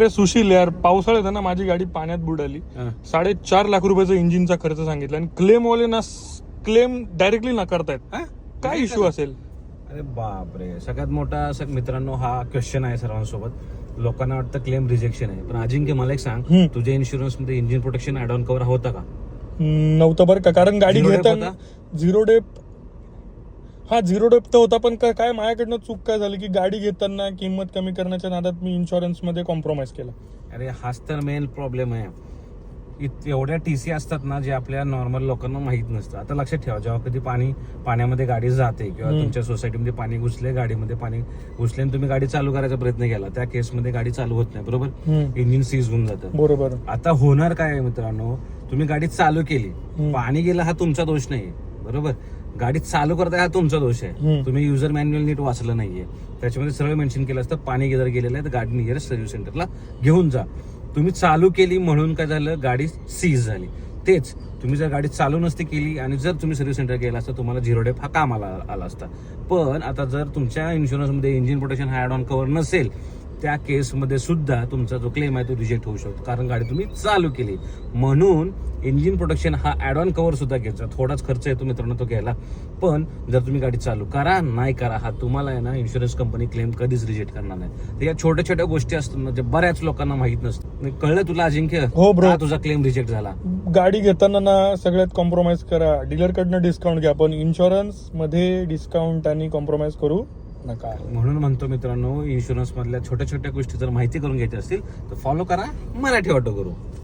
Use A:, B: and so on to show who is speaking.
A: अरे सुशील यार पावसाळ्यात आहे ना माझी गाडी पाण्यात बुडाली. साडेचार लाख रुपयाचा इंजिनचा खर्च सांगितला आणि क्लेम वाले ना क्लेम डायरेक्टली नाकारतायत? काय इश्यू असेल?
B: अरे बापरे सगळ्यात मोठा सग- मित्रांनो हा क्वेश्चन आहे सर्वांसोबत. लोकांना वाटतं क्लेम रिजेक्शन आहे. पण अजिंक्य मला एक सांग. तुझ्या इन्शुरन्समध्ये engine protection add on cover होता का?
A: नव्हतं बरं का? कारण गाडी घेताना झिरो डेप हा झिरो डेप तर होता पण का- काय माझ्याकडनं चूक काय झाली की गाडी घेताना किंमत कमी करण्याच्या नादात मी इन्शुरन्समध्ये कॉम्प्रोमाइज केला.
B: अरे हाच तर मेन प्रॉब्लेम आहे. इत- एवढ्या टी सी असतात ना जे आपल्या नॉर्मल लोकांना माहीत नसतं. आता लक्षात ठेवा जेव्हा कधी पाणी पाण्यामध्ये गाडी जाते किंवा. तुमच्या सोसायटीमध्ये पाणी घुसले गाडीमध्ये पाणी घुसले आणि तुम्ही गाडी चालू करायचा प्रयत्न केला त्या केसमध्ये गाडी चालू होत नाही बरोबर? इंजिन सीज होऊन जातं.
A: बरोबर.
B: आता होणार काय आहे मित्रांनो? तुम्ही गाडी चालू केली. पाणी गेलं हा तुमचा दोष नाही बरोबर? गाडी चालू करताय हा तुमचा दोष आहे. तुम्ही युजर मॅन्युअल नीट वाचलं नाहीये. त्याच्यामध्ये सरळ मेन्शन केलं असतं पाणी जर गेलेलं आहे तर गाडी नियरेस्ट सर्व्हिस सेंटरला घेऊन जा. तुम्ही चालू केली म्हणून काय झालं? गाडी सीज झाली. तेच तुम्ही जर गाडी चालू नसती केली आणि जर तुम्ही सर्व्हिस सेंटर गेला असता तुम्हाला झिरो डेप हा कामाला आला असता. पण आता जर तुमच्या इन्शुरन्समध्ये इंजिन प्रोटेक्शन हा ऍड ऑन कव्हर नसेल त्या केसमध्ये सुद्धा तुमचा जो क्लेम आहे तो रिजेक्ट होऊ शकतो. कारण गाडी तुम्ही चालू केली. म्हणून इंजिन प्रोटेक्शन हा ऍड ऑन कव्हर सुद्धा घ्यायचा. थोडाच खर्च येतो मित्रांनो तो घ्यायला. पण जर तुम्ही गाडी चालू करा नाही करा हा तुम्हाला आहे ना इन्शुरन्स कंपनी क्लेम कधीच रिजेक्ट करणार नाही. तर या छोट्या छोट्या गोष्टी असतात ना जे बऱ्याच लोकांना माहीत नसतं. कळलं तुला अजिंक्य?
A: हो.
B: का तुझा क्लेम रिजेक्ट झाला?
A: गाडी घेताना ना सगळ्यात कॉम्प्रोमाइज करा. डीलरकडनं डिस्काउंट घ्या पण इन्शुरन्समध्ये डिस्काउंट आणि कॉम्प्रोमाइज करू नका.
B: म्हणून म्हणतो मित्रांनो इन्शुरन्स मधल्या छोट्या छोट्या गोष्टी जर माहिती करून घ्यायच्या असतील तर फॉलो करा. मराठी ऑटो करू